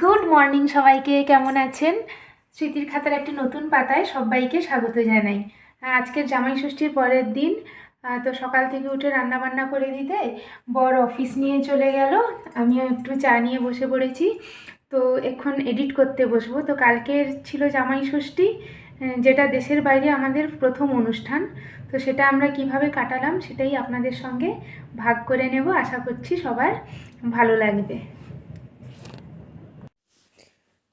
Good morning সবাইকে, কেমন আছেন? স্মৃতির খাতার একটি নতুন পাতায় সবাইকে স্বাগত জানাই। আজকের জামাই ষষ্ঠীর পরের দিন তো সকাল থেকে উঠে রান্না বান্না করে দিতে বর অফিস নিয়ে চলে গেল। আমিও একটু চা নিয়ে বসে পড়েছি। তো এখন এডিট করতে বসবো। তো কালকের ছিল জামাই ষষ্ঠী যেটা দেশের বাইরে আমাদের প্রথম অনুষ্ঠান। তো সেটা আমরা কীভাবে কাটালাম সেটাই আপনাদের সঙ্গে ভাগ করে নেব। আশা করছি সবার ভালো লাগবে।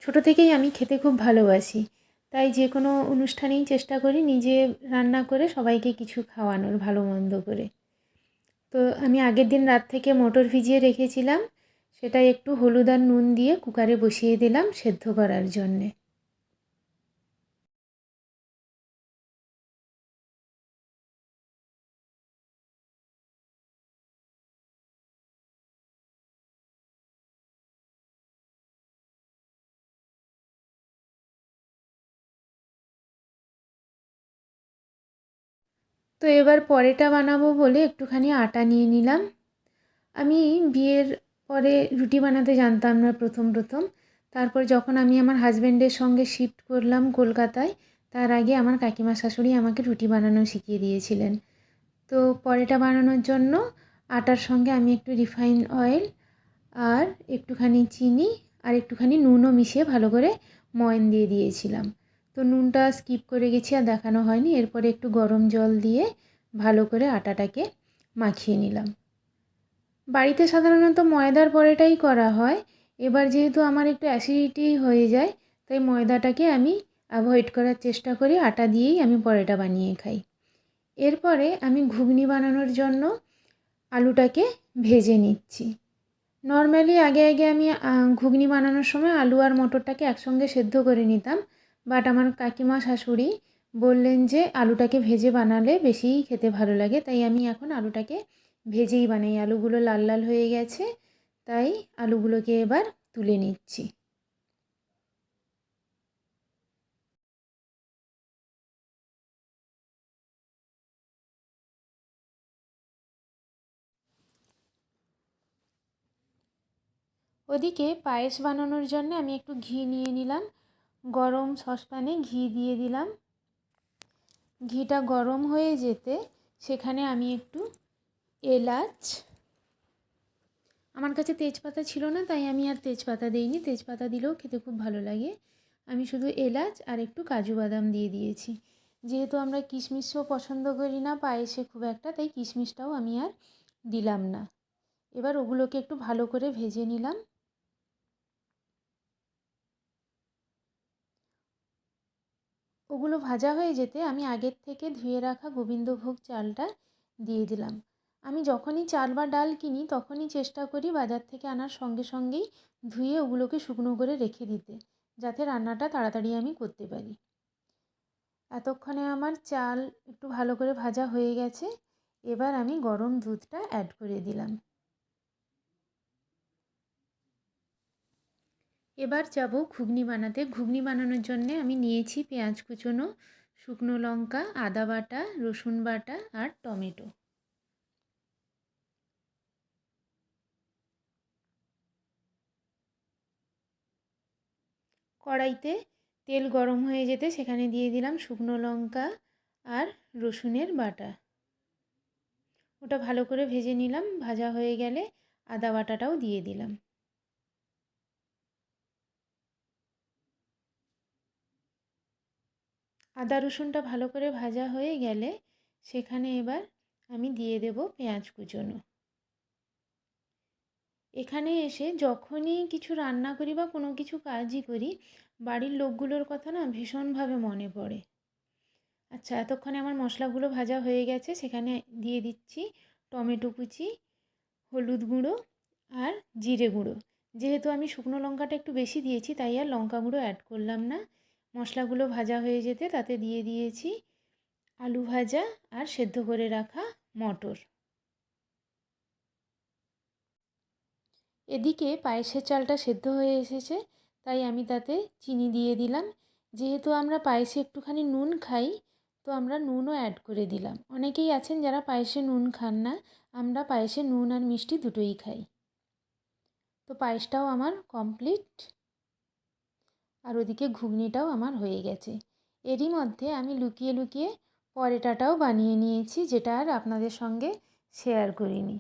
ছোট থেকেই আমি খেতে খুব ভালোবাসি। তাই যে কোনো অনুষ্ঠানেই চেষ্টা করি নিজে রান্না করে সবাইকে কিছু খাওয়ানোর, ভালো মন্দ করে। তো আমি আগের দিন রাত থেকে মোটর ভিজিয়ে রেখেছিলাম। সেটা একটু হলুদ আর নুন দিয়ে কুকারে বসিয়ে দিলাম সেদ্ধ করার জন্যে। তো এবার পরেটা বানাবো বলে একটুখানি আটা নিয়ে নিলাম। আমি বিয়ের পরে রুটি বানাতে জানতাম না প্রথম প্রথম। তারপর যখন আমি আমার হাজব্যান্ডের সঙ্গে শিফট করলাম কলকাতায়, তার আগে আমার কাকিমা শাশুড়ি আমাকে রুটি বানানো শিখিয়ে দিয়েছিলেন। তো পরেটা বানানোর জন্য আটার সঙ্গে আমি একটু রিফাইন অয়েল আর একটুখানি চিনি আর একটুখানি নুনও মিশিয়ে ভালো করে ময়ন দিয়ে দিয়েছিলাম। তো নুনটা স্কিপ করে গেছি আর দেখানো হয়নি। এরপরে একটু গরম জল দিয়ে ভালো করে আটাটাকে মাখিয়ে নিলাম। বাড়িতে সাধারণত ময়দার পরেটাই করা হয়। এবার যেহেতু আমার একটু অ্যাসিডিটি হয়ে যায়, তাই ময়দাটাকে আমি অ্যাভয়েড করার চেষ্টা করি। আটা দিয়েই আমি পরেটা বানিয়ে খাই। এরপরে আমি ঘুগনি বানানোর জন্য আলুটাকে ভেজে নিচ্ছি। নর্মালি আগে আগে আমি ঘুগনি বানানোর সময় আলু আর মটরটাকে একসঙ্গে সেদ্ধ করে নিতাম। বাট আমার কাকিমা শাশুড়ি বললেন যে, আলুটাকে ভেজে বানালে বেশিই খেতে ভালো লাগে। তাই আমি এখন আলুটাকে ভেজেই বানাই। আলুগুলো লাল লাল হয়ে গেছে, তাই আলুগুলোকে এবার তুলে নিচ্ছি। ওদিকে পায়েস বানানোর জন্য আমি একটু ঘি নিয়ে নিলাম। গরম সসপ্যানে ঘি দিয়ে দিলাম। ঘিটা গরম হয়ে যেতে সেখানে আমি একটু এলাচ। আমার কাছে তেজপাতা ছিল না, তাই আমি আর তেজপাতা দিইনি। তেজপাতা দিলেও খেতে খুব ভালো লাগে। আমি শুধু এলাচ আর একটু কাজু বাদাম দিয়ে দিয়েছি। যেহেতু আমরা কিশমিশও পছন্দ করি না, পায়েসে খুব একটা, তাই কিশমিশটাও আমি আর দিলাম না। এবার ওগুলোকে একটু ভালো করে ভেজে নিলাম। ওগুলো ভাজা হয়ে যেতে আমি আগের থেকে ধুয়ে রাখা গোবিন্দভোগ চালটা দিয়ে দিলাম। আমি যখনই চাল বা ডাল কিনি তখনই চেষ্টা করি বাজার থেকে আনার সঙ্গে সঙ্গেই ধুয়ে ওগুলোকে শুকনো করে রেখে দিতে, যাতে রান্নাটা তাড়াতাড়ি আমি করতে পারি। এতক্ষণে আমার চাল একটু ভালো করে ভাজা হয়ে গেছে। এবার আমি গরম দুধটা অ্যাড করে দিলাম। এবার যাব ঘুগনি বানাতে। ঘুগনি বানানোর জন্য আমি নিয়েছি পেঁয়াজ কুচোনো, শুকনো লঙ্কা, আদা বাটা, রসুন বাটা আর টমেটো। কড়াইতে তেল গরম হয়ে যেতে সেখানে দিয়ে দিলাম শুকনো লঙ্কা আর রসুনের বাটা। ওটা ভালো করে ভেজে নিলাম, ভাজা হয়ে গেলে আদা বাটাটাও দিয়ে দিলাম। আদা রসুনটা ভালো করে ভাজা হয়ে গেলে সেখানে এবার আমি দিয়ে দেব পেঁয়াজ কুচোনো। এখানে এসে যখনই কিছু রান্না করি বা কোনো কিছু কাজই করি, বাড়ির লোকগুলোর কথা না ভীষণভাবে মনে পড়ে। আচ্ছা এতক্ষণে আমার মশলাগুলো ভাজা হয়ে গেছে, সেখানে দিয়ে দিচ্ছি টমেটো কুচি, হলুদ গুঁড়ো আর জিরে গুঁড়ো। যেহেতু আমি শুকনো লঙ্কাটা একটু বেশি দিয়েছি, তাই আর লঙ্কা গুঁড়ো অ্যাড করলাম না। মশলাগুলো ভাজা হয়ে যেতে তাতে দিয়ে দিয়েছি আলু ভাজা আর সেদ্ধ করে রাখা মটর। এদিকে পায়েসের চালটা সেদ্ধ হয়ে এসেছে, তাই আমি তাতে চিনি দিয়ে দিলাম। যেহেতু আমরা পায়েসে একটুখানি নুন খাই, তো আমরা নুনও অ্যাড করে দিলাম। অনেকেই আছেন যারা পায়েসে নুন খান না, আমরা পায়েসে নুন আর মিষ্টি দুটোই খাই। তো পায়েসটাও আমার কমপ্লিট আর ওদিকে ঘুগনিটাও আমার হয়ে গেছে। এরই মধ্যে আমি লুকিয়ে লুকিয়ে পরেটাটাও বানিয়ে নিয়েছি, যেটা আর আপনাদের সঙ্গে শেয়ার করিনি।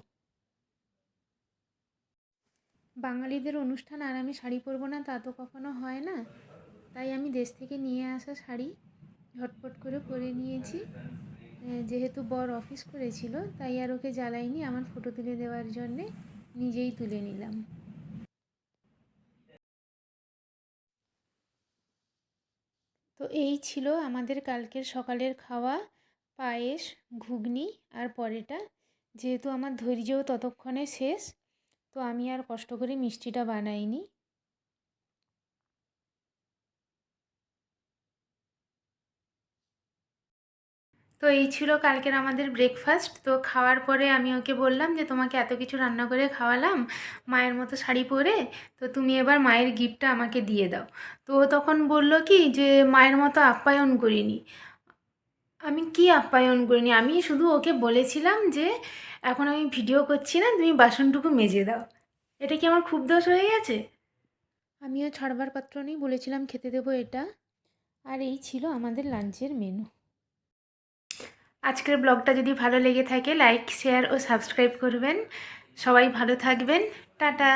বাঙালিদের অনুষ্ঠান আর আমি শাড়ি পরবো না, তা তো কখনো হয় না। তাই আমি দেশ থেকে নিয়ে আসা শাড়ি ঝটপট করে পরে নিয়েছি। যেহেতু বর অফিস করেছিল, তাই আর ওকে জ্বালাইনি, আমার ফটো তুলে দেওয়ার জন্যে নিজেই তুলে নিলাম। তো এই ছিল আমাদের কালকের সকালের খাওয়া, পায়েস, ঘুগনি আর পরেটা। যেহেতু আমার ধৈর্যও ততক্ষণে শেষ, তো আমি আর কষ্ট করে মিষ্টিটা বানাইনি। তো এই ছিল কালকের আমাদের ব্রেকফাস্ট তো খাওয়ার পরে আমি ওকে বললাম যে, তোমাকে এত কিছু রান্না করে খাওয়ালাম, মায়ের মতো শাড়ি পরে, তো তুমি এবার মায়ের গিফটটা আমাকে দিয়ে দাও। তো ও তখন বলল কি যে, মায়ের মতো আপ্যায়ন করিনি। আমি কি আপ্যায়ন করিনি? আমি শুধু ওকে বলেছিলাম যে, এখন আমি ভিডিও করছি না, তুমি বাসনটুকু মেজে দাও। এটা কি আমার খুব দোষ হয়ে গেছে? আমিও ছাড়বার পাত্র নেই, বলেছিলাম খেতে দেবো এটা। আর এই ছিল আমাদের লাঞ্চের মেনু আজকের ব্লগটা যদি ভালো লেগে থাকে লাইক শেয়ার ও সাবস্ক্রাইব করবেন। সবাই ভালো থাকবেন। টাটা।